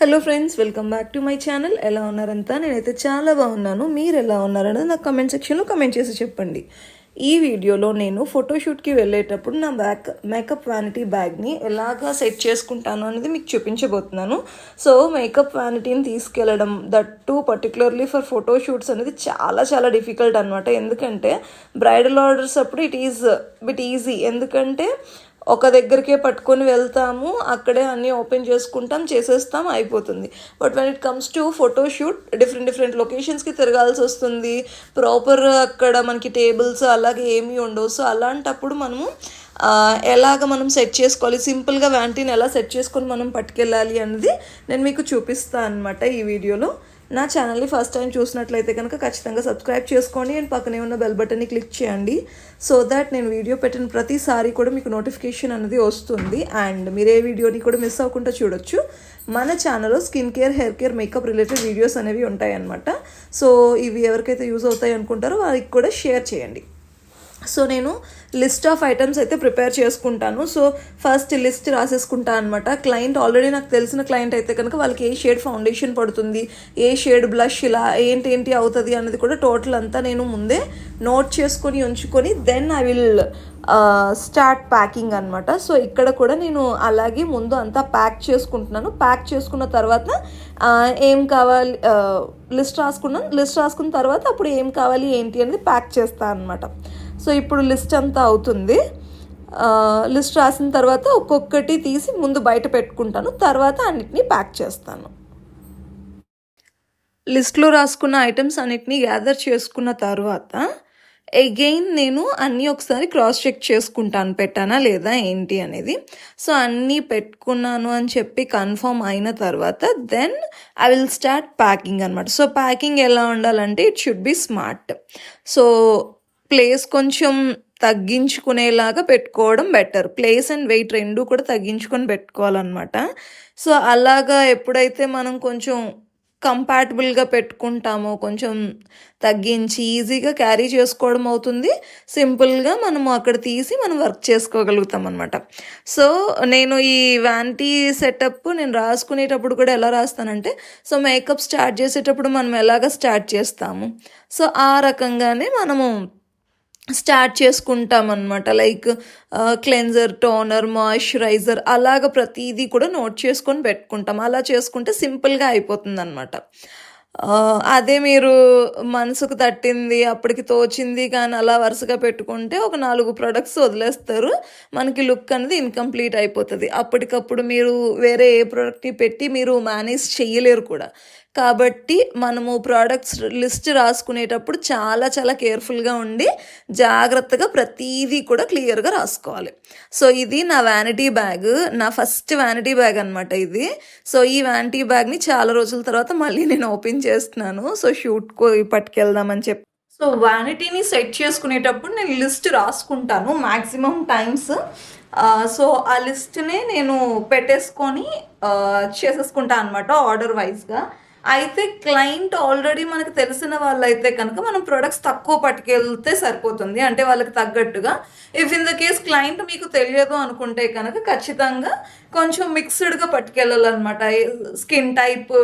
Hello friends welcome back to my channel ఎలా ఉన్నారంతా? నేనైతే చాలా బాగున్నాను. మీరు ఎలా ఉన్నారనేది నాకు కమెంట్ సెక్షన్లో కమెంట్ చేసి చెప్పండి. ఈ వీడియోలో నేను ఫోటోషూట్కి వెళ్ళేటప్పుడు నా బ్యాక్ మేకప్ వ్యానిటీ బ్యాగ్ని ఎలాగా సెట్ చేసుకుంటాను అనేది మీకు చూపించబోతున్నాను. సో మేకప్ వ్యానిటీని తీసుకెళ్ళడం that to particularly for photoshoots అనేది చాలా చాలా డిఫికల్ట్ అనమాట ఎందుకంటే బ్రైడల్ ఆర్డర్స్ అప్పుడు ఇట్ ఈజ్ బిట్ ఈజీ ఎందుకంటే ఒక దగ్గరికే పట్టుకొని వెళ్తాము అక్కడే అన్నీ ఓపెన్ చేసుకుంటాం చేసేస్తాం అయిపోతుంది. But when it comes to photoshoot different different లొకేషన్స్కి తిరగాల్సి వస్తుంది. ప్రాపర్ అక్కడ మనకి టేబుల్స్ అలాగే ఏమీ ఉండవు. సో అలాంటప్పుడు మనము ఎలాగ మనం సెట్ చేసుకోవాలి? సింపుల్గా వ్యాంటీని ఎలా సెట్ చేసుకొని మనం పట్టుకెళ్ళాలి అనేది నేను మీకు చూపిస్తాను అనమాట ఈ వీడియోలో. నా ఛానల్ని ఫస్ట్ టైం చూసినట్లయితే కనుక ఖచ్చితంగా సబ్స్క్రైబ్ చేసుకోండి అండ్ పక్కనే ఉన్న బెల్ బటన్ని క్లిక్ చేయండి సో దాట్ నేను వీడియో పెట్టిన ప్రతిసారి కూడా మీకు నోటిఫికేషన్ అనేది వస్తుంది అండ్ మీరు ఏ వీడియోని కూడా మిస్ అవ్వకుండా చూడొచ్చు. మన ఛానల్లో skin care hair care makeup related videos అనేవి ఉంటాయన్నమాట. సో ఇవి ఎవరికైతే యూజ్ అవుతాయి అనుకుంటారో వారికి కూడా షేర్ చేయండి. సో నేను లిస్ట్ ఆఫ్ ఐటమ్స్ అయితే ప్రిపేర్ చేసుకుంటాను. సో ఫస్ట్ లిస్ట్ రాసేసుకుంటాను అనమాట క్లయింట్ ఆల్రెడీ నాకు తెలిసిన క్లయింట్ అయితే కనుక వాళ్ళకి ఏ షేడ్ ఫౌండేషన్ పడుతుంది ఏ షేడ్ బ్లష్ ఇలా ఏంటి ఏంటి అవుతుంది అన్నది కూడా టోటల్ అంతా నేను ముందే నోట్ చేసుకొని ఉంచుకొని then I will start packing అనమాట సో ఇక్కడ కూడా నేను అలాగే ముందు అంతా ప్యాక్ చేసుకుంటున్నాను. ప్యాక్ చేసుకున్న తర్వాత ఏం కావాలి లిస్ట్ రాసుకున్నాను. లిస్ట్ రాసుకున్న తర్వాత అప్పుడు ఏం కావాలి ఏంటి అనేది ప్యాక్ చేస్తాను అనమాట సో ఇప్పుడు లిస్ట్ అంతా అవుతుంది. లిస్ట్ రాసిన తర్వాత ఒక్కొక్కటి తీసి ముందు బయట పెట్టుకుంటాను తర్వాత అన్నిటినీ ప్యాక్ చేస్తాను. లిస్ట్లో రాసుకున్న ఐటమ్స్ అన్నిటినీ గ్యాదర్ చేసుకున్న తర్వాత అగైన్ నేను అన్నీ ఒకసారి క్రాస్ చెక్ చేసుకుంటాను పెట్టానా లేదా ఏంటి అనేది. సో అన్నీ పెట్టుకున్నాను అని చెప్పి కన్ఫర్మ్ అయిన తర్వాత then I will start packing అనమాట సో ప్యాకింగ్ ఎలా ఉండాలంటే it should be smart. So place కొంచెం తగ్గించుకునేలాగా పెట్టుకోవడం బెటర్ ప్లేస్ అండ్ వెయిట్ రెండు కూడా తగ్గించుకొని పెట్టుకోవాలన్నమాట. సో అలాగా ఎప్పుడైతే మనం కొంచెం కంపాటబుల్గా పెట్టుకుంటామో కొంచెం తగ్గించి ఈజీగా క్యారీ చేసుకోవడం అవుతుంది. సింపుల్గా మనము అక్కడ తీసి మనం వర్క్ చేసుకోగలుగుతాం అనమాట సో నేను ఈ వ్యాంటీ సెటప్ నేను రాసుకునేటప్పుడు కూడా ఎలా రాస్తానంటే సో మేకప్ స్టార్ట్ చేసేటప్పుడు మనం ఎలాగ స్టార్ట్ చేస్తాము? సో ఆ రకంగానే మనము స్టార్ట్ చేసుకుంటాం అనమాట లైక్ క్లెన్జర్ టోనర్ మాయిశ్చరైజర్ అలాగ ప్రతిదీ కూడా నోట్ చేసుకొని పెట్టుకుంటాం. అలా చేసుకుంటే సింపుల్గా అయిపోతుంది అనమాట అదే మీరు మనసుకు తట్టింది అప్పటికి తోచింది కానీ అలా వరుసగా పెట్టుకుంటే ఒక నాలుగు ప్రొడక్ట్స్ వదిలేస్తారు. మనకి లుక్ అనేది ఇన్కంప్లీట్ అయిపోతుంది. అప్పటికప్పుడు మీరు వేరే ఏ ప్రోడక్ట్ని పెట్టి మీరు మేనేజ్ చేయలేరు కూడా. కాబట్టి మనము ప్రోడక్ట్స్ లిస్ట్ రాసుకునేటప్పుడు చాలా చాలా కేర్ఫుల్గా ఉండి జాగ్రత్తగా ప్రతిదీ కూడా క్లియర్గా రాసుకోవాలి. సో ఇది నా వ్యానిటీ బ్యాగ్ నా ఫస్ట్ వ్యానిటీ బ్యాగ్ అనమాట ఇది. సో ఈ వ్యానిటీ బ్యాగ్ని చాలా రోజుల తర్వాత మళ్ళీ నేను ఓపెన్ చేస్తున్నాను. సో షూట్కు పట్టుకెళ్దామని చెప్పి. సో వ్యానిటీని సెట్ చేసుకునేటప్పుడు నేను లిస్ట్ రాసుకుంటాను మ్యాక్సిమం టైమ్స్ సో ఆ లిస్ట్ని నేను పెట్టేసుకొని చేసేసుకుంటాను అనమాట ఆర్డర్ వైజ్గా అయితే క్లయింట్ ఆల్రెడీ మనకు తెలిసిన వాళ్ళైతే కనుక మనం ప్రొడక్ట్స్ తక్కువ పట్టుకెళ్తే సరిపోతుంది. అంటే వాళ్ళకి తగ్గట్టుగా. If in the case client మీకు తెలియదు అనుకుంటే కనుక ఖచ్చితంగా కొంచెం మిక్స్డ్గా పట్టుకెళ్ళాలన్నమాట. స్కిన్ టైప్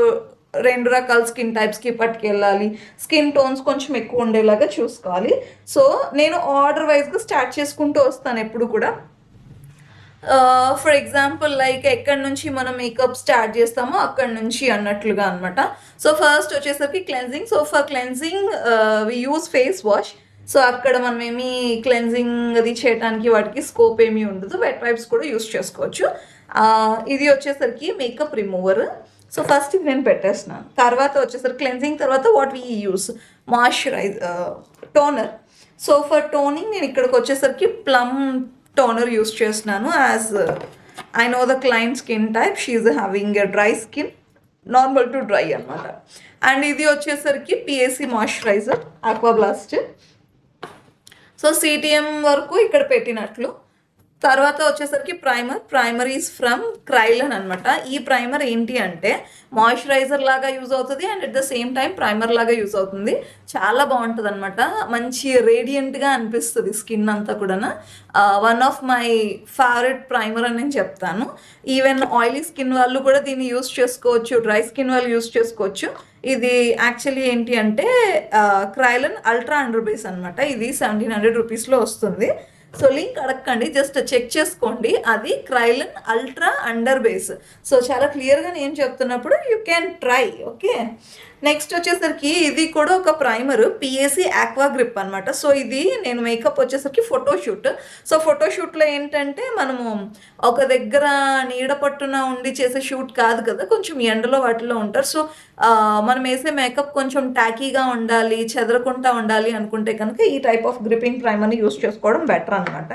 రెండు రకాల స్కిన్ టైప్స్కి పట్టుకెళ్ళాలి. స్కిన్ టోన్స్ కొంచెం ఎక్కువ ఉండేలాగా చూసుకోవాలి. సో నేను ఆర్డర్ వైజ్గా స్టార్ట్ చేసుకుంటూ వస్తాను ఎప్పుడు కూడా. ఫర్ ఎగ్జాంపుల్ లైక్ ఎక్కడి నుంచి మనం మేకప్ స్టార్ట్ చేస్తామో అక్కడి నుంచి అన్నట్లుగా అనమాట సో ఫస్ట్ వచ్చేసరికి cleansing so for cleansing we use face wash so అక్కడ మనం ఏమి క్లెన్జింగ్ అది చేయడానికి వాటికి స్కోప్ ఏమీ ఉండదు. వెట్ వైప్స్ కూడా యూస్ చేసుకోవచ్చు. ఇది వచ్చేసరికి మేకప్ రిమూవర్ సో ఫస్ట్ ఇది నేను పెట్టేస్తున్నాను. తర్వాత వచ్చేసరికి క్లెన్జింగ్ తర్వాత what we use moisturise toner so for toning నేను ఇక్కడికి వచ్చేసరికి ప్లమ్ టోనర్ యూస్ చేస్తున్నాను as I know the client skin type she's having a dry skin normal to dry అనమాట అండ్ ఇది వచ్చేసరికి PSC moisturiser Aquablast so CTM వరకు ఇక్కడ పెట్టినట్లు. తర్వాత వచ్చేసరికి primer primer is from Kryolan అనమాట ఈ ప్రైమర్ ఏంటి అంటే మాయిశ్చరైజర్ లాగా యూజ్ అవుతుంది and at the same time primer లాగా యూజ్ అవుతుంది. చాలా బాగుంటుంది అనమాట మంచి రేడియంట్గా అనిపిస్తుంది స్కిన్ అంతా కూడా one of my favourite primer అని నేను చెప్తాను. ఈవెన్ ఆయిలీ స్కిన్ వాళ్ళు కూడా దీన్ని యూస్ చేసుకోవచ్చు డ్రై స్కిన్ వాళ్ళు యూస్ చేసుకోవచ్చు. ఇది యాక్చువల్లీ ఏంటి అంటే క్రైలన్ అల్ట్రా అండర్ బేస్ అనమాట ఇది సెవెంటీన్ హండ్రెడ్ రూపీస్లో వస్తుంది. సో లింక్ అడగండి జస్ట్ చెక్ చేసుకోండి. అది Kryolan ultra under base so చాలా క్లియర్గా నేను చెప్తున్నప్పుడు you can try okay next వచ్చేసరికి ఇది కూడా ఒక ప్రైమర్ పిఏసి ఆక్వా గ్రిప్ అనమాట సో ఇది నేను మేకప్ వచ్చేసరికి ఫోటోషూట్ సో ఫోటోషూట్లో ఏంటంటే మనము ఒక దగ్గర నీడ పట్టున ఉండి చేసే షూట్ కాదు కదా కొంచెం ఎండలో వాటిలో ఉంటారు. సో మనం వేసే మేకప్ కొంచెం టాకీగా ఉండాలి చెదరకుండా ఉండాలి అనుకుంటే కనుక ఈ టైప్ ఆఫ్ గ్రిప్పింగ్ ప్రైమర్ని యూస్ చేసుకోవడం బెటర్ అనమాట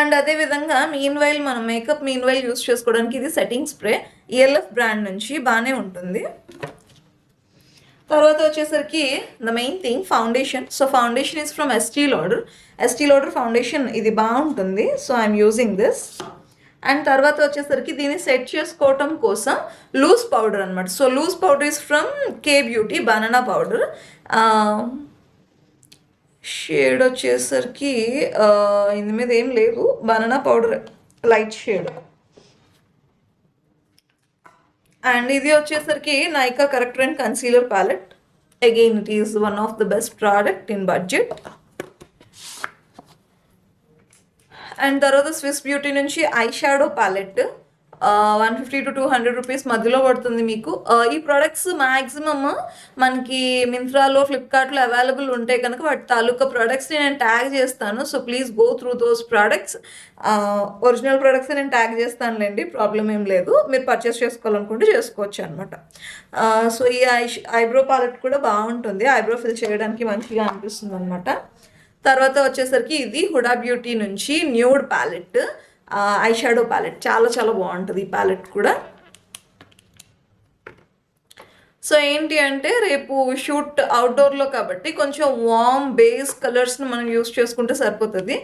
అండ్ అదేవిధంగా మీన్ వైల్ మనం మేకప్ మీన్ వైల్ యూస్ చేసుకోవడానికి ఇది సెట్టింగ్ స్ప్రే ఈఎల్ఎఫ్ బ్రాండ్ నుంచి బాగానే ఉంటుంది. తర్వాత వచ్చేసరికి the main thing foundation so foundation is from Estee Lauder Estee Lauder foundation ఇది బాగుంటుంది. So I'm using this and తర్వాత వచ్చేసరికి దీన్ని సెట్ చేసుకోవటం కోసం లూజ్ పౌడర్ అనమాట so loose powder is from Kay Beauty banana powder shade వచ్చేసరికి ఇందు మీద ఏం లేదు. Banana powder light shade. And ఇది వచ్చేసరికి Nykaa corrector and concealer palette. Again it is one of the best product in budget and తర్వాత Swiss beauty నుంచి eye shadow palette. One fifty to two hundred rupees మధ్యలో పడుతుంది మీకు. ఈ products maximum మనకి మింత్రాలో ఫ్లిప్కార్ట్లో అవైలబుల్ ఉంటాయి కనుక వాటి తాలూకా ప్రోడక్ట్స్ని నేను ట్యాగ్ చేస్తాను. So please go through those products original products నేను ట్యాగ్ చేస్తానులేండి ప్రాబ్లం ఏం లేదు. మీరు పర్చేస్ చేసుకోవాలనుకుంటే చేసుకోవచ్చు అనమాట సో ఈ ఐ ఐబ్రో ప్యాలెట్ కూడా బాగుంటుంది. ఐబ్రో ఫిల్ చేయడానికి మంచిగా అనిపిస్తుంది అనమాట తర్వాత వచ్చేసరికి ఇది హుడా బ్యూటీ నుంచి nude palette eye shadow palette చాలా చాలా బాగుంటుంది ఈ ప్యాలెట్ కూడా. సో ఏంటి అంటే రేపు షూట్ అవుట్డోర్లో కాబట్టి కొంచెం వామ్ బేస్ కలర్స్ని మనం యూస్ చేసుకుంటే సరిపోతుంది.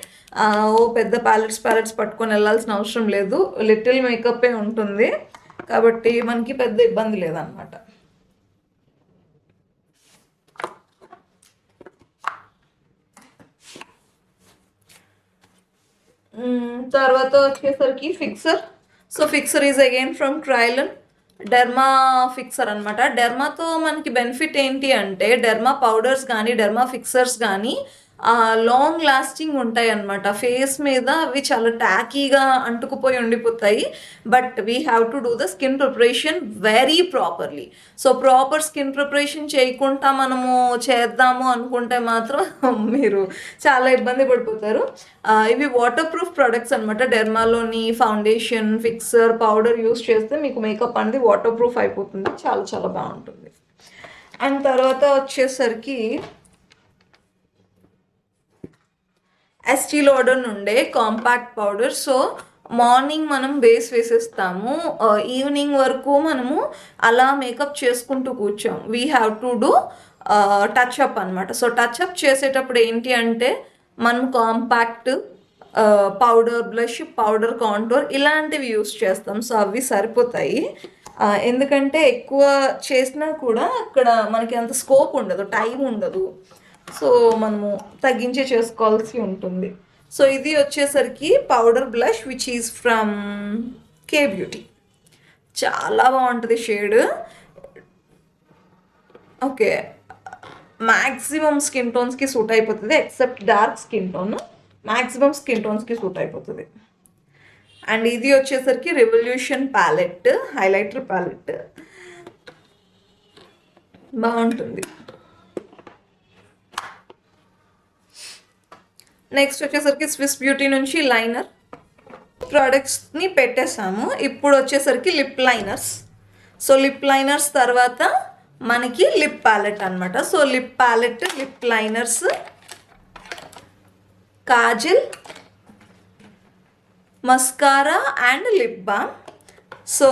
ఓ పెద్ద ప్యాలెట్స్ ప్యాలెట్స్ పట్టుకొని వెళ్ళాల్సిన అవసరం లేదు. లిటిల్ మేకప్పే ఉంటుంది. కాబట్టి మనకి పెద్ద ఇబ్బంది లేదనమాట తర్వాత వచ్చేసరికి fixer. So fixer is again from ట్రైలన్ derma fixer అనమాట డెర్మాతో మనకి బెనిఫిట్ ఏంటి అంటే డెర్మా పౌడర్స్ కానీ డెర్మా ఫిక్సర్స్ కానీ లాంగ్ లాస్టింగ్ ఉంటాయి అన్నమాట. ఫేస్ మీద అవి చాలా టాకీగా అంటుకుపోయి ఉండిపోతాయి. But we have to do the skin preparation very properly so proper skin preparation చేయకుండా మనము చేద్దాము అనుకుంటే మాత్రం మీరు చాలా ఇబ్బంది పడిపోతారు. ఇవి వాటర్ ప్రూఫ్ ప్రొడక్ట్స్ అనమాట డెర్మాలోని ఫౌండేషన్ ఫిక్సర్ పౌడర్ యూస్ చేస్తే మీకు మేకప్ అనేది వాటర్ ప్రూఫ్ అయిపోతుంది. చాలా చాలా బాగుంటుంది. అండ్ తర్వాత వచ్చేసరికి ఎస్టీ లోడర్ నుండే కాంపాక్ట్ పౌడర్. సో మార్నింగ్ మనం బేస్ వేసేస్తాము. ఈవినింగ్ వరకు మనము అలా మేకప్ చేసుకుంటూ కూర్చోం we have to do touch up అనమాట సో టచ్ అప్ చేసేటప్పుడు ఏంటి అంటే మనం compact powder blush powder contour ఇలాంటివి యూస్ చేస్తాం. సో అవి సరిపోతాయి. ఎందుకంటే ఎక్కువ చేసినా కూడా అక్కడ మనకి అంత స్కోప్ ఉండదు టైం ఉండదు. సో మనము తగ్గించే చేసుకోవాల్సి ఉంటుంది. సో ఇది వచ్చేసరికి powder blush which is from Kay Beauty చాలా బాగుంటుంది షేడ్ ఓకే మ్యాక్సిమం స్కిన్ టోన్స్కి సూట్ అయిపోతుంది except dark skin tone maximum skin టోన్స్కి suit అయిపోతుంది. అండ్ ఇది వచ్చేసరికి రెవల్యూషన్ ప్యాలెట్ హైలైటర్ ప్యాలెట్ బాగుంటుంది. నెక్స్ట్ వచ్చేసరికి స్విస్ బ్యూటీ నుంచి లైనర్ ప్రోడక్ట్స్ని పెట్టేసాము ఇప్పుడు వచ్చేసరికి lip liners so lip liners తర్వాత మనకి లిప్ ప్యాలెట్ అనమాట so lip palette lip liners kajal mascara and lip balm so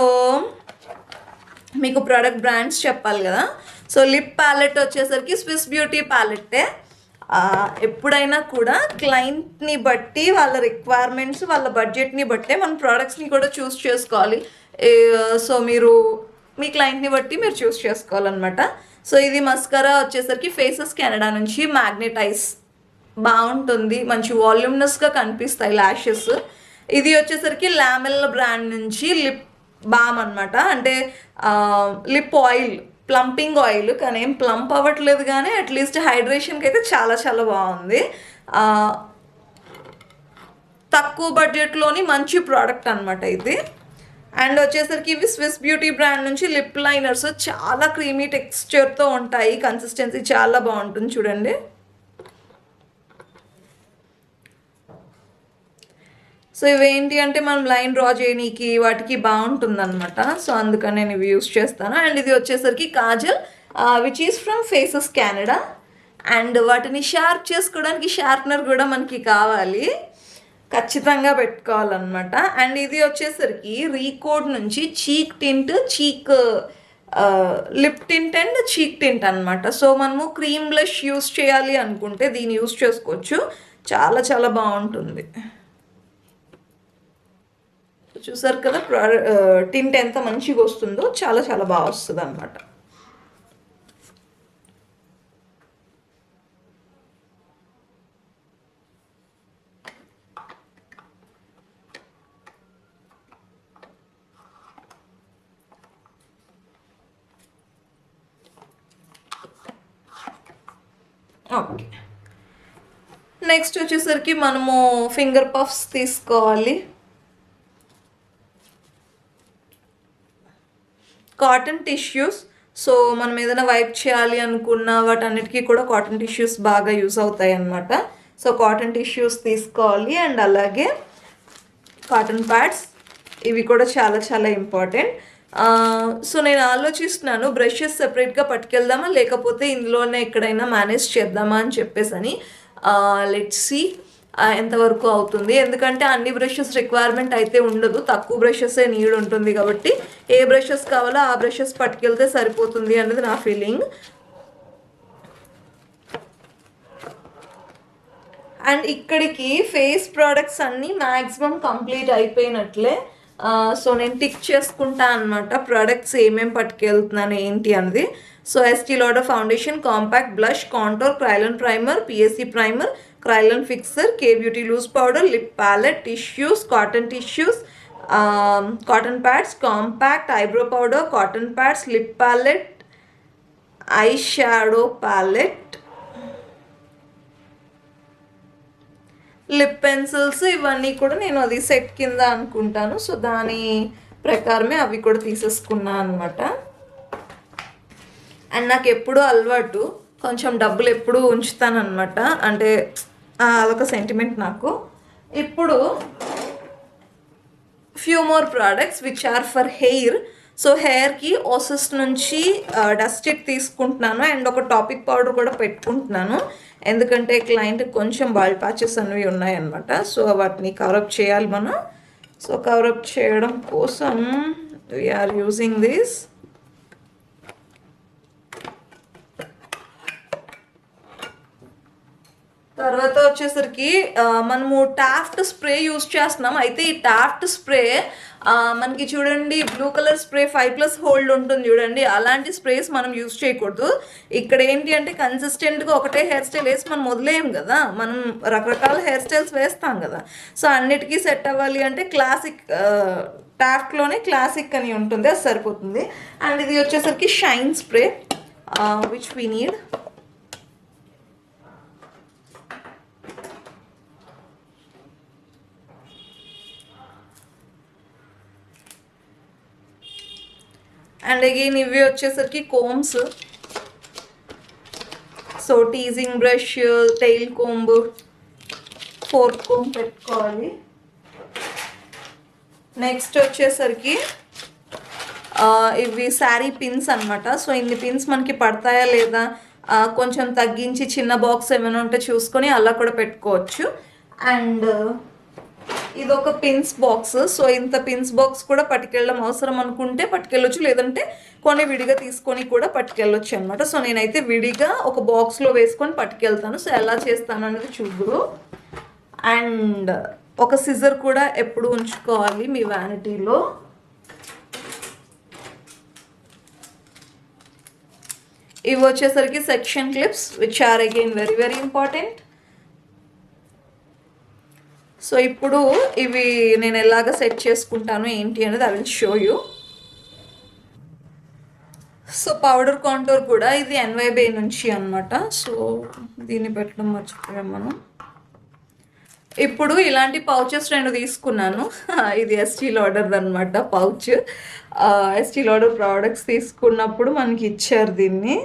మీకు ప్రోడక్ట్ బ్రాండ్స్ చెప్పాలి కదా. సో లిప్ ప్యాలెట్ వచ్చేసరికి స్విస్ బ్యూటీ ప్యాలెట్టే ఎప్పుడైనా కూడా క్లయింట్ని బట్టి వాళ్ళ రిక్వైర్మెంట్స్ వాళ్ళ బడ్జెట్ని బట్టే మన ప్రోడక్ట్స్ని కూడా చూస్ చేసుకోవాలి. సో మీరు మీ క్లయింట్ని బట్టి మీరు చూస్ చేసుకోవాలన్నమాట. సో ఇది మస్కరా వచ్చేసరికి ఫేసెస్ కెనడా నుంచి మ్యాగ్నెటైజ్ బాగుంటుంది. మంచి వాల్యూమ్నెస్గా కనిపిస్తాయి ల్యాషెస్ ఇది వచ్చేసరికి లామెల్ బ్రాండ్ నుంచి లిప్ బామ్ అనమాట అంటే లిప్ ఆయిల్ ప్లంపింగ్ ఆయిల్ కానీ ఏం ప్లంప్ అవ్వట్లేదు కానీ అట్లీస్ట్ హైడ్రేషన్కి అయితే చాలా చాలా బాగుంది. తక్కువ బడ్జెట్లోని మంచి ప్రోడక్ట్ అనమాట ఇది. అండ్ వచ్చేసరికి ఇవి స్విస్ బ్యూటీ బ్రాండ్ నుంచి లిప్ లైనర్స్ చాలా క్రీమీ టెక్స్చర్తో ఉంటాయి. కన్సిస్టెన్సీ చాలా బాగుంటుంది చూడండి. సో ఇవేంటి అంటే మనం లైన్ డ్రా చేయనీకి వాటికి బాగుంటుందన్నమాట. సో అందుకని నేను ఇవి యూస్ చేస్తాను. అండ్ ఇది వచ్చేసరికి kajal which is from Faces Canada and వాటిని షార్ప్ చేసుకోవడానికి షార్ప్నర్ కూడా మనకి కావాలి. ఖచ్చితంగా పెట్టుకోవాలన్నమాట. అండ్ ఇది వచ్చేసరికి రీకోడ్ నుంచి cheek tint cheek lip tint and cheek tint అనమాట సో మనము క్రీమ్ బ్లష్ యూస్ చేయాలి అనుకుంటే దీన్ని యూస్ చేసుకోవచ్చు. చాలా చాలా బాగుంటుంది. చూసారు కదా టింట్ ఎంత మంచిగా వస్తుందో చాలా చాలా బాగా వస్తుంది అనమాట ఓకే. నెక్స్ట్ వచ్చేసరికి మనము ఫింగర్ పఫ్స్ తీసుకోవాలి. Cotton tissues. సో మనం ఏదైనా వైప్ చేయాలి అనుకున్న వాటన్నిటికీ కూడా కాటన్ టిష్యూస్ బాగా యూస్ అవుతాయి అన్నమాట సో కాటన్ టిష్యూస్ తీసుకోవాలి అండ్ అలాగే కాటన్ ప్యాడ్స్. ఇవి కూడా చాలా చాలా ఇంపార్టెంట్. సో నేను ఆలోచిస్తున్నాను బ్రషెస్ సెపరేట్గా పట్టుకెళ్దామా? లేకపోతే ఇందులోనే ఎక్కడైనా మేనేజ్ చేద్దామా అని చెప్పేసి అని లెట్ సీ. ఎంతవరకు అవుతుంది? ఎందుకంటే అన్ని బ్రషెస్ రిక్వైర్మెంట్ అయితే ఉండదు. తక్కువ బ్రషెసే నీడ్ ఉంటుంది కాబట్టి ఏ బ్రషెస్ కావాలో ఆ బ్రషెస్ పట్టుకెళ్తే సరిపోతుంది అనేది నా ఫీలింగ్ అండ్ ఇక్కడికి ఫేస్ ప్రోడక్ట్స్ అన్నీ మ్యాక్సిమం కంప్లీట్ అయిపోయినట్లే. సో నేను టిక్ చేసుకుంటా అనమాట ప్రోడక్ట్స్ ఏమేమి పట్టుకెళ్తున్నాను ఏంటి అనేది so Estee Lauder foundation compact blush contour Kryolan primer PSC primer Kryolan fixer Kay Beauty loose powder lip palette tissues cotton tissues cotton pads compact eyebrow powder cotton pads lip palette eye shadow palette lip pencils ఇవన్నీ కూడా నేను అది set కింద అనుకుంటాను. So దాని ప్రకారమే అవి కూడా తీసేసుకున్నాను అనమాట అండ్ నాకు ఎప్పుడూ అలవాటు కొంచెం డబ్బులు ఎప్పుడూ ఉంచుతానమాట అంటే అదొక సెంటిమెంట్ నాకు. ఇప్పుడు few more products which are for hair so హెయిర్కి ఓసెస్ నుంచి డస్ట్ ఇట్ తీసుకుంటున్నాను. అండ్ ఒక టాపిక్ పౌడర్ కూడా పెట్టుకుంటున్నాను. ఎందుకంటే క్లయింట్ కొంచెం బాల్ ప్యాచెస్ అనేవి ఉన్నాయన్నమాట. సో వాటిని కవరప్ చేయాలి మనం. సో కవరప్ చేయడం కోసం వీఆర్ యూజింగ్ దిస్ తర్వాత వచ్చేసరికి మనము టాఫ్ట్ స్ప్రే యూజ్ చేస్తున్నాం. అయితే ఈ టాఫ్ట్ స్ప్రే మనకి చూడండి blue colour spray five plus hold ఉంటుంది చూడండి. అలాంటి స్ప్రేస్ మనం యూస్ చేయకూడదు. ఇక్కడ ఏంటి అంటే కన్సిస్టెంట్గా ఒకటే హెయిర్ స్టైల్ వేసి మనం వదిలేయం కదా. మనం రకరకాల హెయిర్ స్టైల్స్ వేస్తాం కదా. సో అన్నిటికీ సెట్ అవ్వాలి అంటే క్లాసిక్ టాఫ్ట్లోనే క్లాసిక్ అని ఉంటుంది అది సరిపోతుంది. అండ్ ఇది వచ్చేసరికి shine spray which we need and again ఇవి వచ్చేసరికి combs so teasing brush tail comb fork comb పెట్టుకోవాలి నెక్స్ట్ వచ్చేసరికి ఇవి శారీ పిన్స్ అన్నమాట. సో ఇన్ని పిన్స్ మనకి పడతాయా లేదా కొంచెం తగ్గించి చిన్న బాక్స్ ఏమైనా ఉంటే చూసుకొని అలా కూడా పెట్టుకోవచ్చు. అండ్ ఇది ఒక పిన్స్ బాక్స్ సో ఇంత పిన్స్ బాక్స్ కూడా పట్టుకెళ్ళడం అవసరం అనుకుంటే పట్టుకెళ్ళొచ్చు. లేదంటే కొన్ని విడిగా తీసుకొని కూడా పట్టుకెళ్ళొచ్చు అనమాట సో నేనైతే విడిగా ఒక బాక్స్లో వేసుకొని పట్టుకెళ్తాను. సో ఎలా చేస్తాను అనేది చూద్దురు. అండ్ ఒక సిజర్ కూడా ఎప్పుడు ఉంచుకోవాలి మీ వ్యానిటీలో ఇవి వచ్చేసరికి section clips which are again very very important so ఇప్పుడు ఇవి నేను ఎలాగ సెట్ చేసుకుంటాను ఏంటి అనేది I will show you. So powder contour కూడా ఇది ఎన్వైబే నుంచి అనమాట సో దీన్ని పెట్టడం మర్చిపోయాం మనం. ఇప్పుడు ఇలాంటి పౌచెస్ రెండు తీసుకున్నాను. ఇది ఎస్టీ లోడర్ అనమాట పౌచ్. ఎస్టీ లోడర్ ప్రోడక్ట్స్ తీసుకున్నప్పుడు మనకి ఇచ్చారు దీన్ని.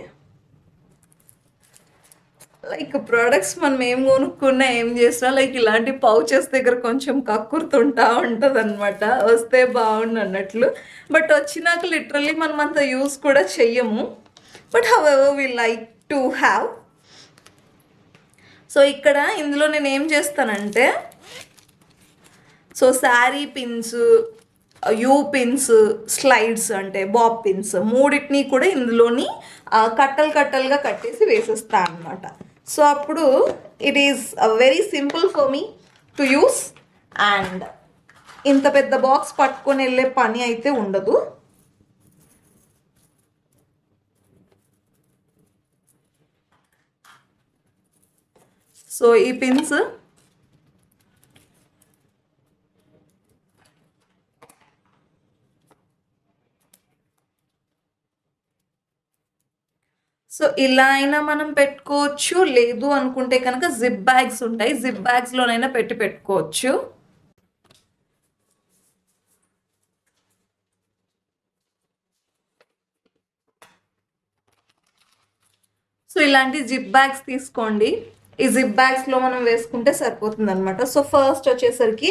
లైక్ ప్రోడక్ట్స్ మనం ఏం కొనుక్కున్నా ఏం చేసినా లైక్ ఇలాంటి పౌచెస్ దగ్గర కొంచెం కక్కుర్తుంటా ఉంటుంది అనమాట వస్తే బాగుండు అన్నట్లు. బట్ వచ్చినాక లిటరల్లీ మనం అంత యూస్ కూడా చెయ్యము. But however we like to have so ఇక్కడ ఇందులో నేను ఏం చేస్తానంటే so sari pins you pins slides అంటే బాబ్ పిన్స్ మూడింటిని కూడా ఇందులోని uh, కట్టలు కట్టలుగా కట్టేసి వేసేస్తా అనమాట సో అప్పుడు it is very simple for me to use and ఇంత పెద్ద బాక్స్ పట్టుకొని వెళ్ళే పని అయితే ఉండదు. సో ఈ పిన్స్ సో ఇలా అయినా మనం పెట్టుకోవచ్చు. లేదు అనుకుంటే కనుక జిప్ బ్యాగ్స్ ఉంటాయి. జిప్ బ్యాగ్స్లోనైనా పెట్టి పెట్టుకోవచ్చు. సో ఇలాంటి జిప్ బ్యాగ్స్ తీసుకోండి. ఈ జిప్ బ్యాగ్స్లో మనం వేసుకుంటే సరిపోతుంది అనమాట సో ఫస్ట్ వచ్చేసరికి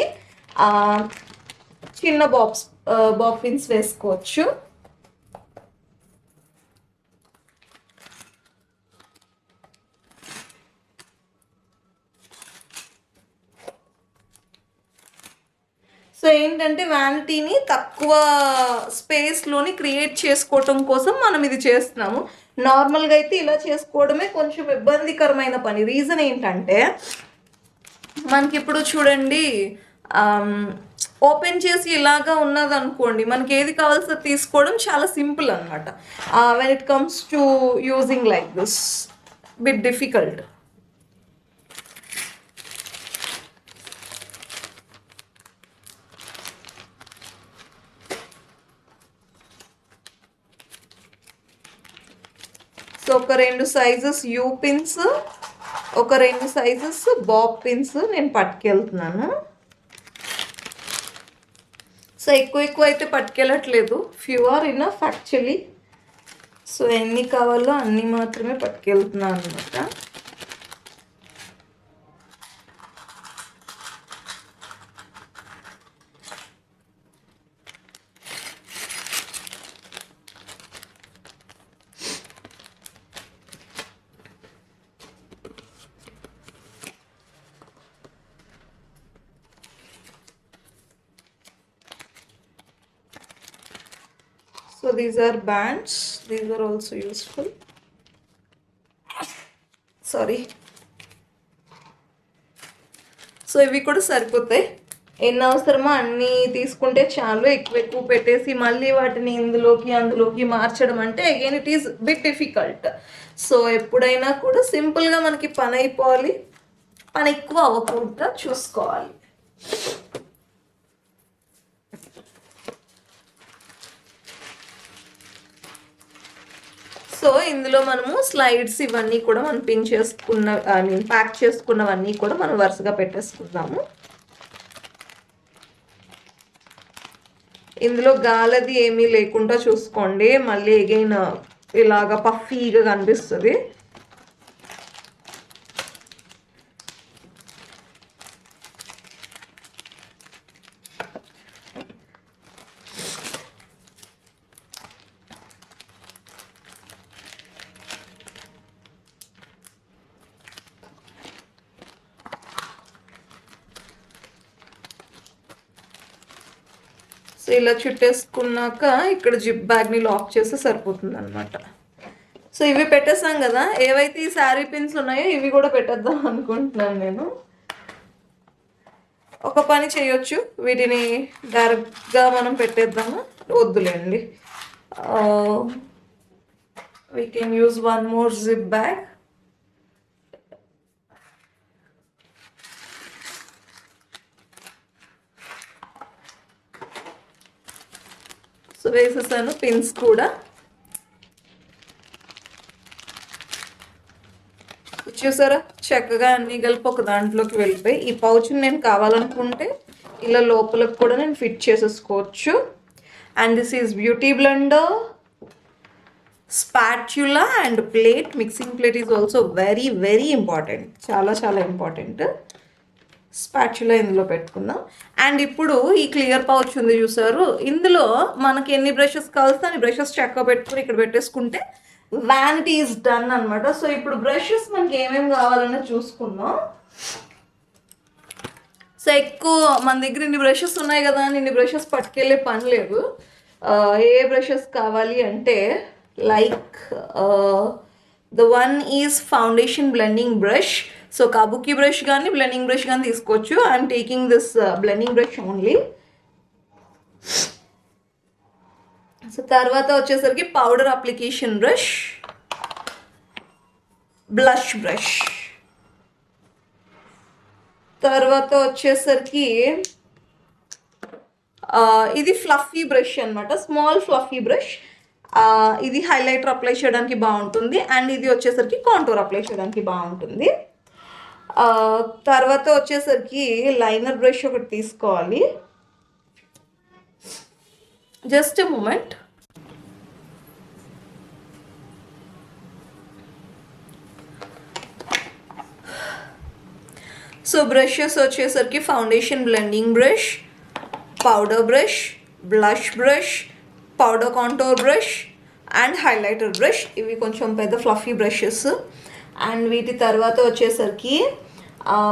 చిన్న బాబ్స్ బాబ్ పిన్స్ వేసుకోవచ్చు. సో ఏంటంటే వ్యానిటీని తక్కువ స్పేస్లోని క్రియేట్ చేసుకోవటం కోసం మనం ఇది చేస్తున్నాము. నార్మల్గా అయితే ఇలా చేసుకోవడమే కొంచెం ఇబ్బందికరమైన పని. రీజన్ ఏంటంటే మనకి ఇప్పుడు చూడండి ఓపెన్ చేసి ఇలాగా ఉన్నది అనుకోండి మనకి ఏది కావాల్సి తీసుకోవడం చాలా సింపుల్ అనమాట when it comes to using like this bit difficult ఒక రెండు సైజెస్ యూ పిన్స్ ఒక రెండు సైజెస్ బాబ్ పిన్స్ నేను పట్టుకెళ్తున్నాను. సో ఎక్కువ ఎక్కువ అయితే పట్టుకెళ్ళట్లేదు. Few are enough actually so ఎన్ని కావాలో అన్నీ మాత్రమే పట్టుకెళ్తున్నాను అనమాట these are bands. These are also useful. Sorry. So ఇవి కూడా సరిపోతాయి ఎన్ని అవసరమో అన్నీ తీసుకుంటే చాలు ఎక్కువ ఎక్కువ పెట్టేసి మళ్ళీ వాటిని ఇందులోకి అందులోకి మార్చడం అంటే again it is bit difficult so ఎప్పుడైనా కూడా సింపుల్గా మనకి పని అయిపోవాలి పని ఎక్కువ అవ్వకుండా చూసుకోవాలి సో ఇందులో మనము స్లైడ్స్ ఇవన్నీ కూడా మనం పిన్ చేసుకున్న ఐ మీన్ ప్యాక్ చేసుకున్నవన్నీ కూడా మనం వరుసగా పెట్టేసుకుందాము. ఇందులో గాలది ఏమీ లేకుండా చూసుకోండి. మళ్ళీ అగైన్ ఇలాగా పఫీగా కనిపిస్తుంది. ఇలా చుట్టేసుకున్నాక ఇక్కడ జిప్ బ్యాగ్ని లాక్ చేస్తే సరిపోతుంది అనమాట సో ఇవి పెట్టేసాం కదా ఏవైతే ఈ శారీ పిన్స్ ఉన్నాయో ఇవి కూడా పెట్టేద్దాం అనుకుంటున్నాను నేను. ఒక పని చేయొచ్చు వీటిని డైరెక్ట్గా మనం పెట్టేద్దాము? వద్దులేండి. We can use one more zip bag వేసేసాను పిన్స్ కూడా. చూసారా? చక్కగా అన్ని కలిపి ఒక దాంట్లోకి వెళ్ళిపోయి ఈ పౌచ్ని నేను కావాలనుకుంటే ఇలా లోపలకు కూడా నేను ఫిట్ చేసేసుకోవచ్చు. And this is beauty blender spatula and plate mixing plate is also very very important చాలా చాలా ఇంపార్టెంట్ స్పాచులా ఇందులో పెట్టుకుందాం. అండ్ ఇప్పుడు ఈ క్లియర్ పౌచ్ ఉంది చూసారు. ఇందులో మనకి ఎన్ని బ్రషెస్ కావాల్సి అన్ని బ్రషెస్ చెక్క పెట్టుకుని ఇక్కడ పెట్టేసుకుంటే వ్యానిటీ ఈజ్ డన్ అనమాట సో ఇప్పుడు బ్రషెస్ మనకి ఏమేమి కావాలన్నా చూసుకుందాం. సో ఎక్కువ మన దగ్గర ఇన్ని బ్రషెస్ ఉన్నాయి కదా అని ఇన్ని బ్రషెస్ పట్టుకెళ్ళే పని లేదు. ఏ బ్రషెస్ కావాలి అంటే like the one is foundation blending brush so kabuki brush కానీ బ్లెండింగ్ బ్రష్ కానీ తీసుకోవచ్చు. I'm taking this blending brush only so తర్వాత వచ్చేసరికి powder application brush blush brush తర్వాత వచ్చేసరికి uh, ఇది ఫ్లఫీ బ్రష్ అనమాట స్మాల్ ఫ్లఫీ బ్రష్ ఇది హైలైటర్ అప్లై చేయడానికి బాగుంటుంది. అండ్ ఇది వచ్చేసరికి కాంటూర్ అప్లై చేయడానికి బాగుంటుంది. తర్వాత వచ్చేసరికి లైనర్ బ్రష్ ఒకటి తీసుకోవాలి. Just moment. సో బ్రషెస్ వచ్చేసరికి foundation blending brush powder brush blush brush powder contour brush and highlighter brush. ఇవి కొంచెం పెద్ద ఫ్లఫీ బ్రషెస్. అండ్ వీటి తర్వాత వచ్చేసరికి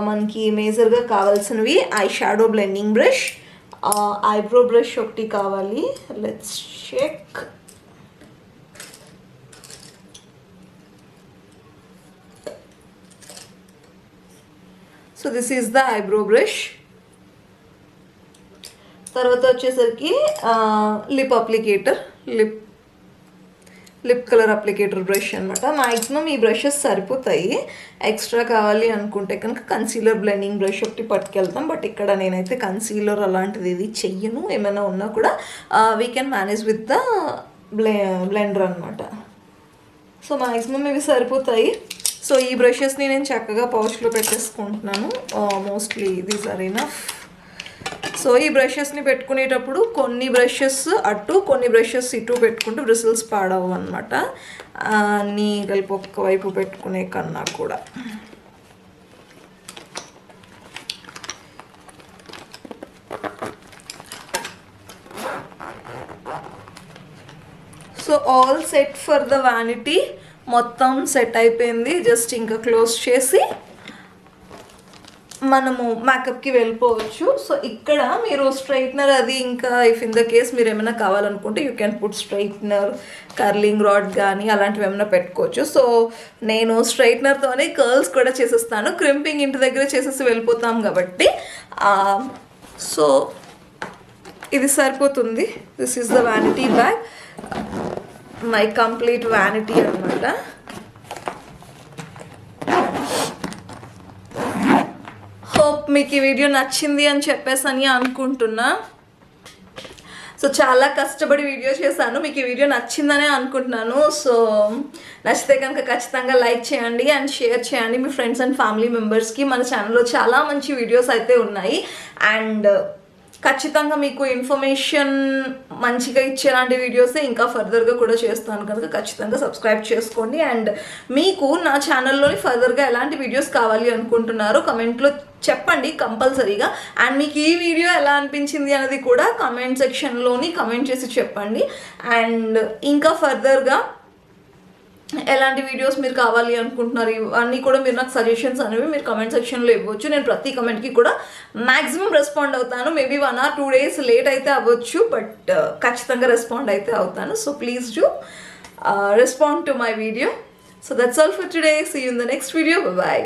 మనకి మేజర్గా కావాల్సినవి eye shadow blending brush eyebrow brush ఒకటి కావాలి. Let's check so this is the eyebrow brush తర్వాత వచ్చేసరికి lip applicator lip lip colour applicator brush అనమాట మ్యాక్సిమం ఈ బ్రషెస్ సరిపోతాయి. ఎక్స్ట్రా కావాలి అనుకుంటే కనుక కన్సీలర్ బ్లెండింగ్ బ్రష్ ఒకటి పట్టుకెళ్తాం. బట్ ఇక్కడ నేనైతే కన్సీలర్ అలాంటిది ఇది చెయ్యను. ఏమైనా ఉన్నా కూడా we can manage with the బ్లె blender అనమాట సో మ్యాక్సిమం ఇవి సరిపోతాయి. సో ఈ బ్రషెస్ని నేను చక్కగా పౌచ్లో పెట్టేసుకుంటున్నాను. Mostly these are enough so ఈ బ్రషెస్ని పెట్టుకునేటప్పుడు కొన్ని బ్రషెస్ అటు కొన్ని బ్రషెస్ ఇటు పెట్టుకుంటూ బ్రిసిల్స్ పాడవు అనమాట అన్నీ కలిపి ఒక్కవైపు పెట్టుకునే కన్నా కూడా. So all set for the vanity మొత్తం సెట్ అయిపోయింది. జస్ట్ ఇంకా క్లోజ్ చేసి మనము మేకప్కి వెళ్ళిపోవచ్చు. సో ఇక్కడ మీరు స్ట్రైట్నర్ అది ఇంకా ఇఫ్ ఇన్ ద కేస్ మీరు ఏమైనా కావాలనుకుంటే you can put straightener curling rod కానీ అలాంటివి ఏమైనా పెట్టుకోవచ్చు. సో నేను స్ట్రైట్నర్తోనే కర్ల్స్ కూడా చేసేస్తాను. క్రింపింగ్ ఇంటి దగ్గర చేసేసి వెళ్ళిపోతాం కాబట్టి. సో ఇది సరిపోతుంది. This is the vanity bag my complete vanity అనమాట హోప్ మీకు ఈ వీడియో నచ్చింది అని చెప్పేసి అని అనుకుంటున్నా. సో చాలా కష్టపడి వీడియో చేశాను. మీకు ఈ వీడియో నచ్చిందనే అనుకుంటున్నాను. సో నచ్చితే కనుక ఖచ్చితంగా లైక్ చేయండి అండ్ షేర్ చేయండి మీ ఫ్రెండ్స్ అండ్ ఫ్యామిలీ మెంబర్స్కి. మన ఛానల్లో చాలా మంచి వీడియోస్ అయితే ఉన్నాయి. అండ్ ఖచ్చితంగా మీకు ఇన్ఫర్మేషన్ మంచిగా ఇచ్చేలాంటి వీడియోసే ఇంకా ఫర్దర్గా కూడా చేస్తాను. కనుక ఖచ్చితంగా సబ్స్క్రైబ్ చేసుకోండి. అండ్ మీకు నా ఛానల్లోని ఫర్దర్గా ఎలాంటి వీడియోస్ కావాలి అనుకుంటున్నారో కమెంట్లో చెప్పండి కంపల్సరీగా. అండ్ మీకు ఈ వీడియో ఎలా అనిపించింది అనేది కూడా కమెంట్ సెక్షన్లోని కమెంట్ చేసి చెప్పండి. అండ్ ఇంకా ఫర్దర్గా ఎలాంటి వీడియోస్ మీరు కావాలి అనుకుంటున్నారు? ఇవన్నీ కూడా మీరు నాకు సజెషన్స్ అనేవి మీరు కమెంట్ సెక్షన్లో ఇవ్వచ్చు. నేను ప్రతి కమెంట్కి కూడా మ్యాక్సిమం రెస్పాండ్ అవుతాను. Maybe one or two days late అయితే అవ్వచ్చు బట్ uh, ఖచ్చితంగా రెస్పాండ్ అయితే అవుతాను. So please do respond to my video so that's all for today see in the next video bye